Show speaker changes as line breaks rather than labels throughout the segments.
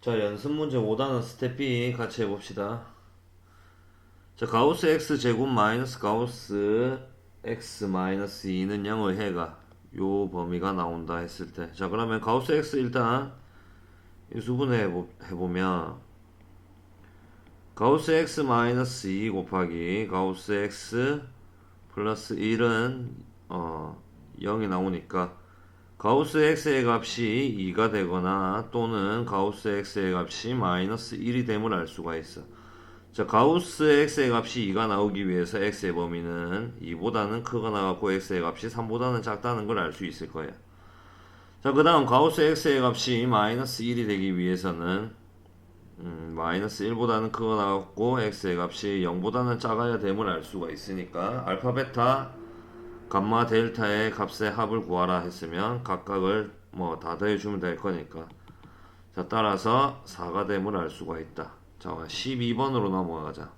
자, 연습 문제 5단원 스텝 B 같이 해봅시다. 자, 가우스 x 제곱 마이너스 가우스 x 마이너스 2는 0의 해가 요 범위가 나온다 했을 때. 자, 그러면 가우스 x 일단 이 수분해 해보, 해보면 가우스 x 마이너스 2 곱하기 가우스 x 플러스 1은 어 0이 나오니까 가우스 x의 값이 2가 되거나 또는 가우스 x의 값이 마이너스 1이 됨을 알 수가 있어. 자, 가우스 x의 값이 2가 나오기 위해서 x의 범위는 2보다는 크거나 같고 x의 값이 3보다는 작다는 걸 알 수 있을 거야. 자, 그 다음 가우스 x의 값이 마이너스 1이 되기 위해서는 음, 마이너스 1보다는 크거나 같고 x의 값이 0보다는 작아야 됨을 알 수가 있으니까 알파 베타 감마 델타의 값의 합을 구하라 했으면 각각을 뭐 다 더해주면 될 거니까. 자 따라서 4가 됨을 알 수가 있다. 자 12번으로 넘어가자.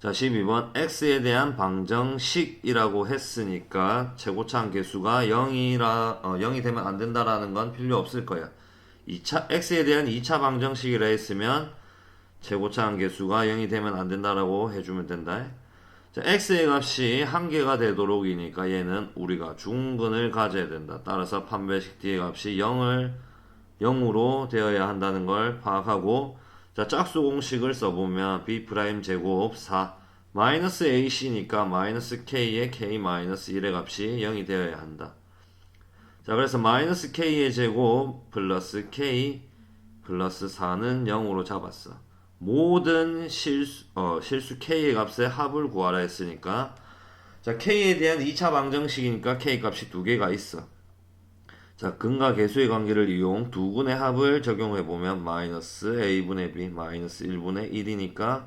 자 12번. X에 대한 방정식이라고 했으니까 최고차항 계수가 0이라 어, 0이 되면 안 된다라는 건 필요 없을 거야. 2차 x에 대한 2차 방정식이라 했으면 최고차항 계수가 0이 되면 안 된다라고 해주면 된다 자, x의 값이 한 개가 되도록이니까 얘는 우리가 중근을 가져야 된다. 따라서 판별식 d의 값이 0을 0으로 되어야 한다는 걸 파악하고 자, 짝수 공식을 써보면 b 제곱 4 마이너스 ac니까 마이너스 k의 k 마이너스 1의 값이 0이 되어야 한다. 자, 그래서 마이너스 k의 제곱 플러스 k 플러스 4는 0으로 잡았어. 모든 실수, 어, 실수 k의 값의 합을 구하라 했으니까. 자 k에 대한 2차 방정식이니까 k 값이 두 개가 있어. 자 근과 계수의 관계를 이용 두 군의 합을 적용해 보면 마이너스 a분의 b 마이너스 1분의 1이니까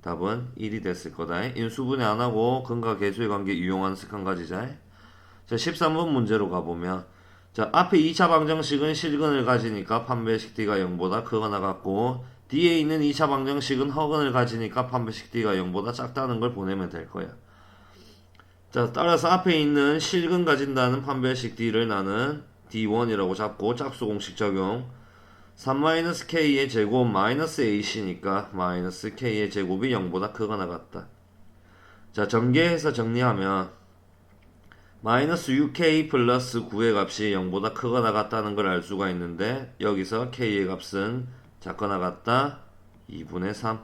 답은 1이 됐을 거다. 인수분해 안 하고 근과 계수의 관계 이용한 습관 가지자 자 13번 문제로 가보면 자 앞에 2차 방정식은 실근을 가지니까 판별식 d가 0보다 크거나 같고 D에 있는 2차 방정식은 허근을 가지니까 판별식 D가 0보다 작다는 걸 보내면 될 거야. 자, 따라서 앞에 있는 실근 가진다는 판별식 D를 나는 D1이라고 잡고 짝수 공식 적용 3-K의 제곱 마이너스 AC니까 마이너스 K의 제곱이 0보다 크거나 같다. 자, 전개해서 정리하면 마이너스 6K 플러스 9의 값이 0보다 크거나 같다는 걸 알 수가 있는데 여기서 K의 값은 작거나 같다 2분의 3.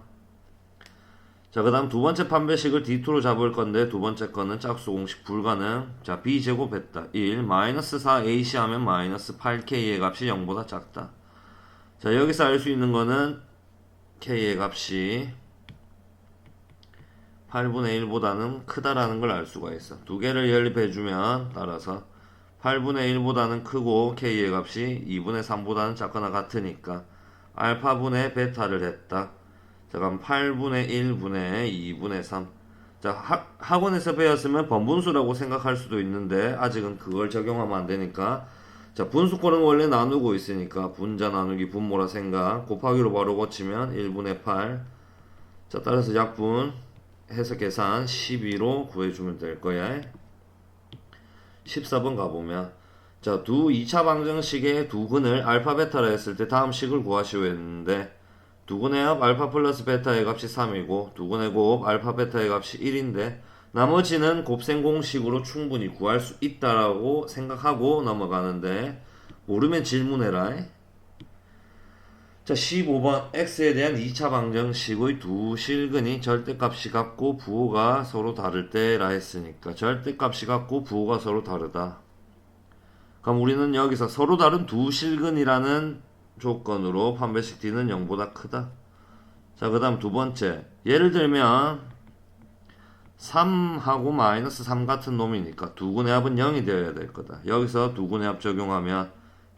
자, 그 다음 두 번째 판별식을 D2로 잡을 건데 두 번째 거는 짝수 공식 불가능. 자, B제곱 했다. 1. 마이너스 4AC 하면 마이너스 8K의 값이 0보다 작다. 자, 여기서 알 수 있는 거는 K의 값이 8분의 1보다는 크다라는 걸 알 수가 있어. 두 개를 연립해주면 따라서 8분의 1보다는 크고 K의 값이 2분의 3보다는 작거나 같으니까 알파분의 베타를 했다. 자, 그럼 8분의 1분의 2분의 3. 자, 학, 학원에서 배웠으면 번분수라고 생각할 수도 있는데, 아직은 그걸 적용하면 안 되니까. 자, 분수꼴은 원래 나누고 있으니까, 분자 나누기 분모라 생각. 곱하기로 바로 고치면 1분의 8. 자, 따라서 약분 해서 계산 12로 구해주면 될 거야. 14번 가보면, 자, 두 2차 방정식의 두 근을 알파 베타라 했을 때 다음 식을 구하시오 했는데 두 근의 합 알파 플러스 베타의 값이 3이고 두 근의 곱 알파 베타의 값이 1인데 나머지는 곱셈 공식으로 충분히 구할 수 있다라고 생각하고 넘어가는데 모르면 질문해라. 자, 15번 x에 대한 2차 방정식의 두 실근이 절대값이 같고 부호가 서로 다를 때라 했으니까 절대값이 같고 부호가 서로 다르다. 그럼 우리는 여기서 서로 다른 두 실근이라는 조건으로 판별식 D는 0보다 크다. 자, 그 다음 두 번째. 예를 들면 3하고 마이너스 3 같은 놈이니까 두 군의 합은 0이 되어야 될 거다. 여기서 두 군의 합 적용하면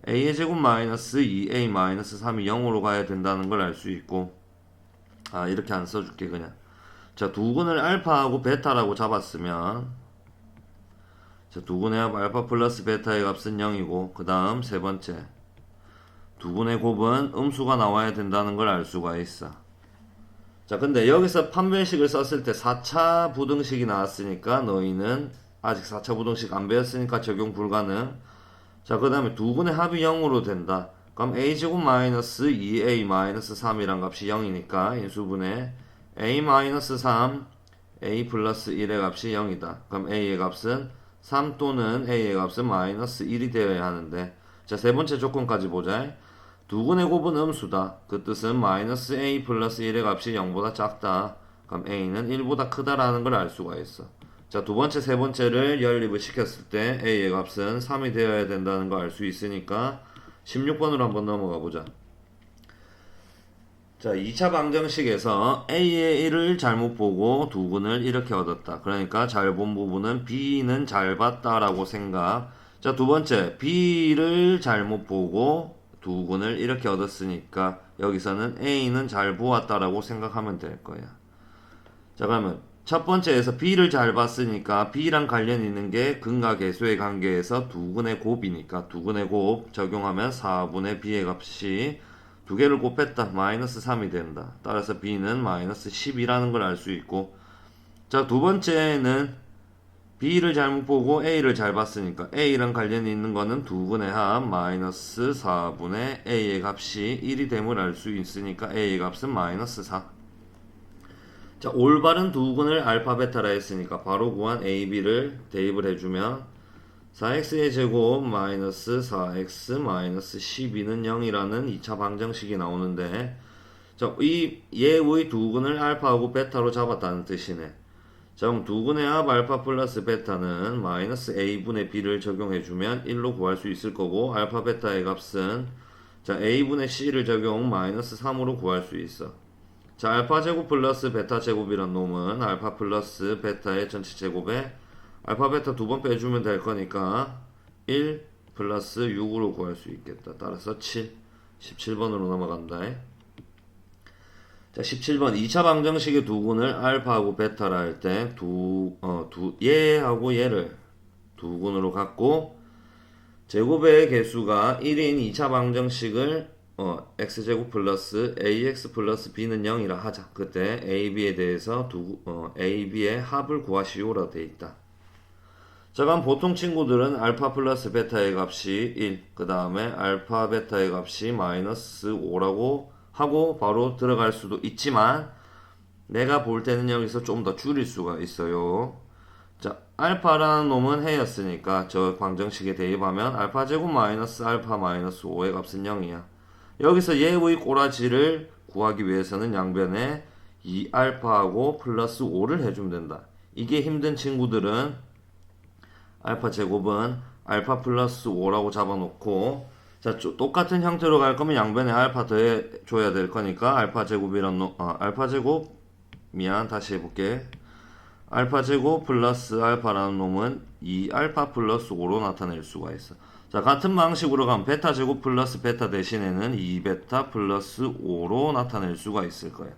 a의 제곱 마이너스 2a 마이너스 3이 0으로 가야 된다는 걸 알 수 있고 아 이렇게 안 써줄게 그냥 자 두 군을 알파하고 베타라고 잡았으면 자, 두분의 합 알파 플러스 베타의 값은 0이고 그 다음 세 번째 두분의 곱은 음수가 나와야 된다는 걸 알 수가 있어. 자 근데 여기서 판별식을 썼을 때 4차 부등식이 나왔으니까 너희는 아직 4차 부등식 안 배웠으니까 적용 불가능. 자그 다음에 두분의 합이 0으로 된다. 그럼 a제곱 마이너스 2a 마이너스 3이란 값이 0이니까 인수분해 a 마이너스 3 a 플러스 1의 값이 0이다. 그럼 a의 값은 3 또는 a의 값은 마이너스 1이 되어야 하는데 자 세 번째 조건까지 보자. 두근의 곱은 음수다. 그 뜻은 마이너스 a 플러스 1의 값이 0보다 작다. 그럼 a는 1보다 크다라는 걸 알 수가 있어. 자, 두 번째, 세 번째를 연립을 시켰을 때 a의 값은 3이 되어야 된다는 걸 알 수 있으니까 16번으로 한번 넘어가 보자. 자, 2차 방정식에서 a의 1을 잘못 보고 두근을 이렇게 얻었다. 그러니까 잘 본 부분은 b는 잘 봤다라고 생각. 자, 두 번째, b를 잘못 보고 두근을 이렇게 얻었으니까 여기서는 a는 잘 보았다라고 생각하면 될 거야. 자, 그러면 첫 번째에서 b를 잘 봤으니까 b랑 관련 있는 게 근과 계수의 관계에서 두근의 곱이니까 두근의 곱 적용하면 4분의 b의 값이 두 개를 곱했다. 마이너스 3이 된다. 따라서 b는 마이너스 10이라는 걸 알 수 있고 자, 두 번째는 b를 잘못 보고 a를 잘 봤으니까 a랑 관련이 있는 거는 두근의 합 마이너스 4분의 a의 값이 1이 됨을 알 수 있으니까 a의 값은 마이너스 4 자, 올바른 두근을 알파 베타라 했으니까 바로 구한 a, b를 대입을 해주면 4x의 제곱 마이너스 4x 마이너스 12는 0이라는 2차 방정식이 나오는데 자, 이 얘의 두근을 알파하고 베타로 잡았다는 뜻이네. 자, 그럼 두근의 합 알파 플러스 베타는 마이너스 a분의 b를 적용해주면 1로 구할 수 있을 거고 알파 베타의 값은 자, a분의 c를 적용 마이너스 3으로 구할 수 있어. 자, 알파 제곱 플러스 베타 제곱이란 놈은 알파 플러스 베타의 전체 제곱에 알파 베타 두 번 빼주면 될 거니까 1 플러스 6으로 구할 수 있겠다. 따라서 7, 17번으로 넘어간다. 자, 17번 2차 방정식의 두 군을 알파하고 베타라 할 때 두, 어, 두, 얘하고 얘를 두 군으로 갖고 제곱의 개수가 1인 2차 방정식을 어, x제곱 플러스 ax 플러스 b는 0이라 하자. 그때 a, b에 대해서 두, 어, a, b의 합을 구하시오라 돼 있다. 자, 그럼 보통 친구들은 알파 플러스 베타의 값이 1, 그 다음에 알파 베타의 값이 마이너스 5라고 하고 바로 들어갈 수도 있지만 내가 볼 때는 여기서 좀 더 줄일 수가 있어요. 자, 알파라는 놈은 해였으니까 저 방정식에 대입하면 알파 제곱 마이너스 알파 마이너스 5의 값은 0이야. 여기서 얘의 꼬라지를 구하기 위해서는 양변에 2알파하고 플러스 5를 해주면 된다. 이게 힘든 친구들은 알파 제곱은 알파 플러스 5라고 잡아놓고 자 똑같은 형태로 갈 거면 양변에 알파 더해 줘야 될 거니까 알파 제곱이란 놈, 아, 알파 제곱 미안 다시 해볼게. 알파 제곱 플러스 알파라는 놈은 2알파 플러스 5로 나타낼 수가 있어. 자 같은 방식으로 가면 베타 제곱 플러스 베타 대신에는 2베타 플러스 5로 나타낼 수가 있을 거예요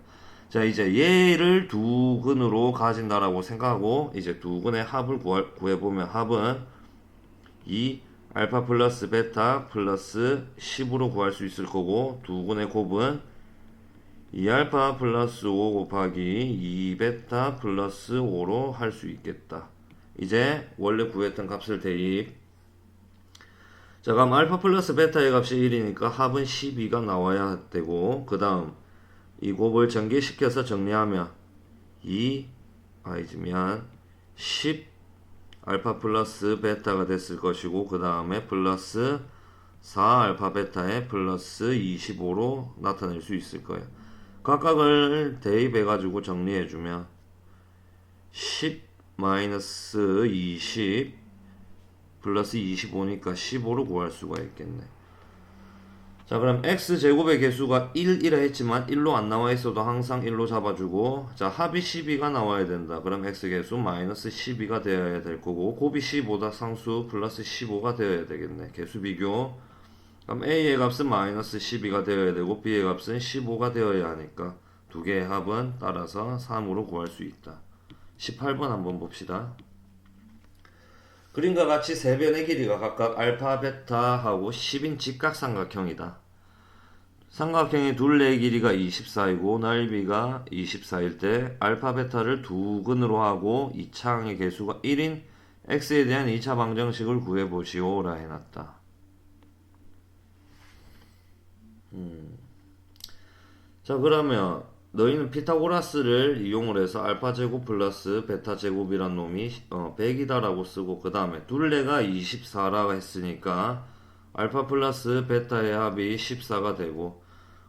자 이제 얘를 두 근으로 가진다라고 생각하고 이제 두 근의 합을 구할, 구해보면 합은 2 알파 플러스 베타 플러스 10으로 구할 수 있을 거고 두 근의 곱은 2알파 플러스 5 곱하기 2베타 플러스 5로 할 수 있겠다. 이제 원래 구했던 값을 대입 자 그럼 알파 플러스 베타의 값이 1이니까 합은 12가 나와야 되고 그 다음 이 곱을 전개시켜서 정리하면 2 아이즈면 10 알파 플러스 베타가 됐을 것이고 그 다음에 플러스 4 알파 베타에 플러스 25로 나타낼 수 있을 거예요. 각각을 대입해 가지고 정리해 주면 10 마이너스 20 플러스 25니까 15로 구할 수가 있겠네. 자 그럼 x제곱의 개수가 1이라 했지만 1로 안 나와 있어도 항상 1로 잡아주고 자 합이 12가 나와야 된다. 그럼 x개수 마이너스 12가 되어야 될 거고 곱이 15다 상수 플러스 15가 되어야 되겠네. 개수 비교. 그럼 a의 값은 마이너스 12가 되어야 되고 b의 값은 15가 되어야 하니까 두 개의 합은 따라서 3으로 구할 수 있다. 18번 한번 봅시다 그림과 같이 세 변의 길이가 각각 알파, 베타하고 10인 직각삼각형이다. 삼각형의 둘레의 길이가 24이고 넓이가 24일 때 알파, 베타를 두 근으로 하고 이 창의 개수가 1인 x에 대한 2차 방정식을 구해보시오라 해놨다. 자 그러면 너희는 피타고라스를 이용을 해서 알파 제곱 플러스 베타 제곱이란 놈이 어, 100이다라고 쓰고 그 다음에 둘레가 24라고 했으니까 알파 플러스 베타의 합이 14가 되고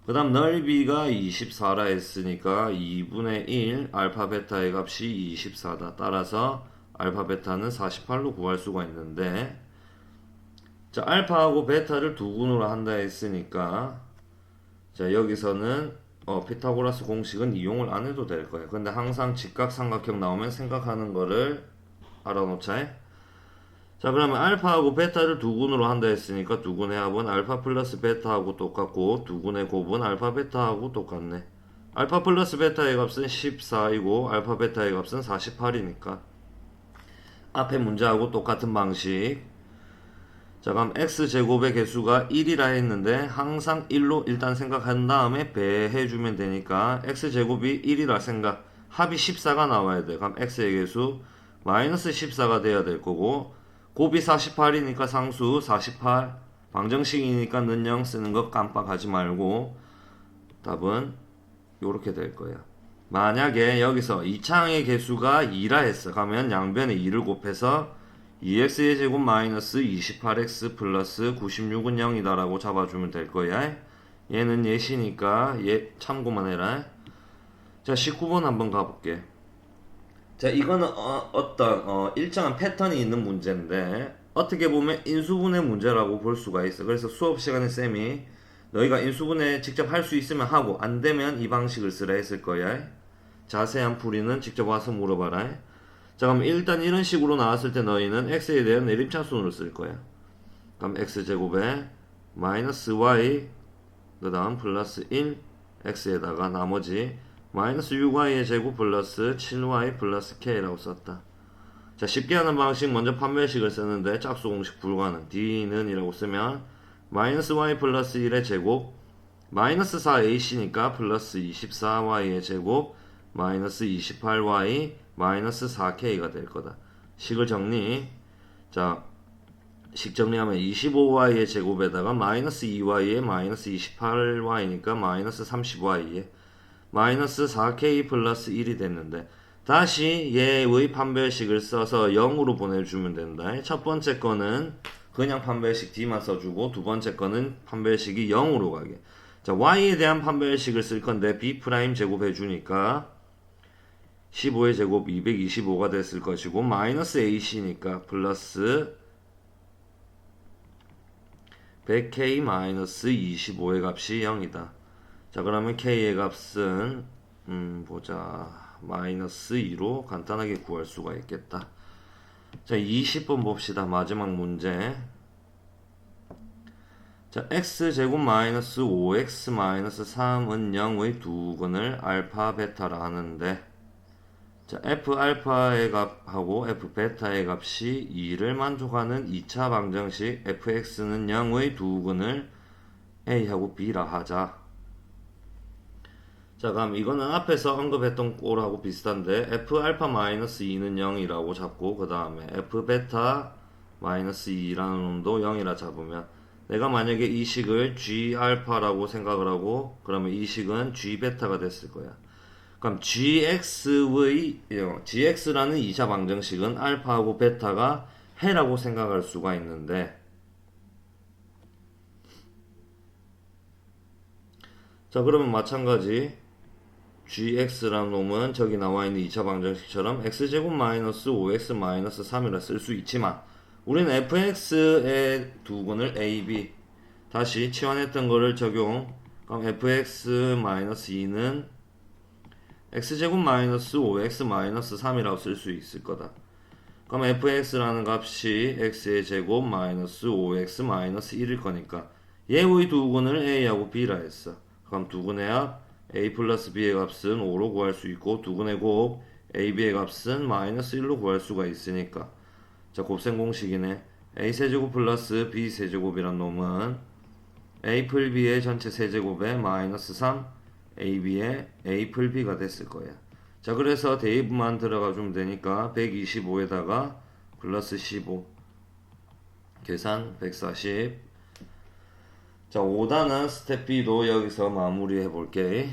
그 다음 넓이가 24라 했으니까 2분의 1 알파 베타의 값이 24다. 따라서 알파 베타는 48로 구할 수가 있는데 자 알파하고 베타를 두 군으로 한다 했으니까 자 여기서는 어, 피타고라스 공식은 이용을 안 해도 될 거예요. 근데 항상 직각 삼각형 나오면 생각하는 거를 알아놓자. 자 그러면 알파하고 베타를 두 군으로 한다 했으니까 두 군의 합은 알파 플러스 베타하고 똑같고 두 군의 곱은 알파 베타하고 똑같네. 알파 플러스 베타의 값은 14이고 알파 베타의 값은 48이니까 앞에 문제하고 똑같은 방식 자 그럼 x제곱의 개수가 1이라 했는데 항상 1로 일단 생각한 다음에 배해주면 되니까 x제곱이 1이라 생각 합이 14가 나와야 돼. 그럼 x의 개수 마이너스 14가 돼야 될 거고 곱이 48이니까 상수 48 방정식이니까 는영 쓰는 거 깜빡하지 말고 답은 요렇게 될 거야. 만약에 여기서 2창의 개수가 2라 했어. 그러면 양변에 2를 곱해서 2x의 제곱 마이너스 28x 플러스 96은 0이다 라고 잡아주면 될 거야. 얘는 예시니까 얘 참고만 해라. 자 19번 한번 가볼게. 자 이거는 어, 떤 어, 일정한 패턴이 있는 문제인데 어떻게 보면 인수분해 문제라고 볼 수가 있어. 그래서 수업 시간에 쌤이 너희가 인수분해 직접 할 수 있으면 하고 안 되면 이 방식을 쓰라 했을 거야. 자세한 풀이는 직접 와서 물어봐라 자 그럼 일단 이런 식으로 나왔을 때 너희는 x에 대한 내림차순으로 쓸 거야. 그럼 x제곱에 마이너스 y 그 다음 플러스 1 x에다가 나머지 마이너스 6y의 제곱 플러스 7y 플러스 k라고 썼다. 자 쉽게 하는 방식 먼저 판별식을 쓰는데 짝수 공식 불가능 d는 이라고 쓰면 마이너스 y 플러스 1의 제곱 마이너스 4ac니까 플러스 24y의 제곱 마이너스 28y 마이너스 4k가 될 거다. 식을 정리. 자, 식 정리하면 25y의 제곱에다가 마이너스 2y에 마이너스 28y니까 마이너스 30y에 마이너스 4k 플러스 1이 됐는데 다시 얘의 판별식을 써서 0으로 보내주면 된다. 첫 번째 거는 그냥 판별식 D만 써주고 두 번째 거는 판별식이 0으로 가게. 자, y에 대한 판별식을 쓸 건데 b 프라임 제곱해 주니까 15의 제곱 225가 됐을 것이고 마이너스 ac니까 플러스 100k 마이너스 25의 값이 0이다. 자 그러면 k의 값은 음 보자 마이너스 2로 간단하게 구할 수가 있겠다. 자 20번 봅시다. 마지막 문제. 자 x제곱 마이너스 5x 마이너스 3은 0의 두 근을 알파 베타라 하는데 자, f 알파의 값하고 f 베타의 값이 2를 만족하는 2차 방정식 fx는 0의 두 근을 a하고 b라 하자. 자, 그럼 이거는 앞에서 언급했던 꼴하고 비슷한데 f 알파 마이너스 2는 0이라고 잡고 그 다음에 f 베타 마이너스 2라는 놈도 0이라 잡으면 내가 만약에 이 식을 g 알파라고 생각을 하고 그러면 이 식은 g 베타가 됐을 거야. 그럼 gx의 gx라는 2차 방정식은 알파하고 베타가 해라고 생각할 수가 있는데 자 그러면 마찬가지. Gx라는 놈은 저기 나와 있는 2차 방정식처럼 x제곱 마이너스 5x 마이너스 3이라 쓸 수 있지만 우리는 fx의 두 근을 a, b 다시 치환했던 거를 적용. 그럼 fx 마이너스 2는 x제곱 마이너스 5x 마이너스 3이라고 쓸 수 있을 거다. 그럼 fx라는 값이 x의 제곱 마이너스 5x 마이너스 1일 거니까 얘의 두근을 a하고 b라 했어. 그럼 두근의 합 a 플러스 b의 값은 5로 구할 수 있고 두근의 곱 ab의 값은 마이너스 1로 구할 수가 있으니까 자 곱셈 공식이네. a 세제곱 플러스 b 세제곱이란 놈은 a 풀 b의 전체 세제곱에 마이너스 3 AB의 A 풀 B가 됐을 거야. 자, 그래서 대입만 들어가 주면 되니까 125에다가 플러스 15 계산 140 자, 자 5단은 스텝 B도 여기서 마무리해 볼게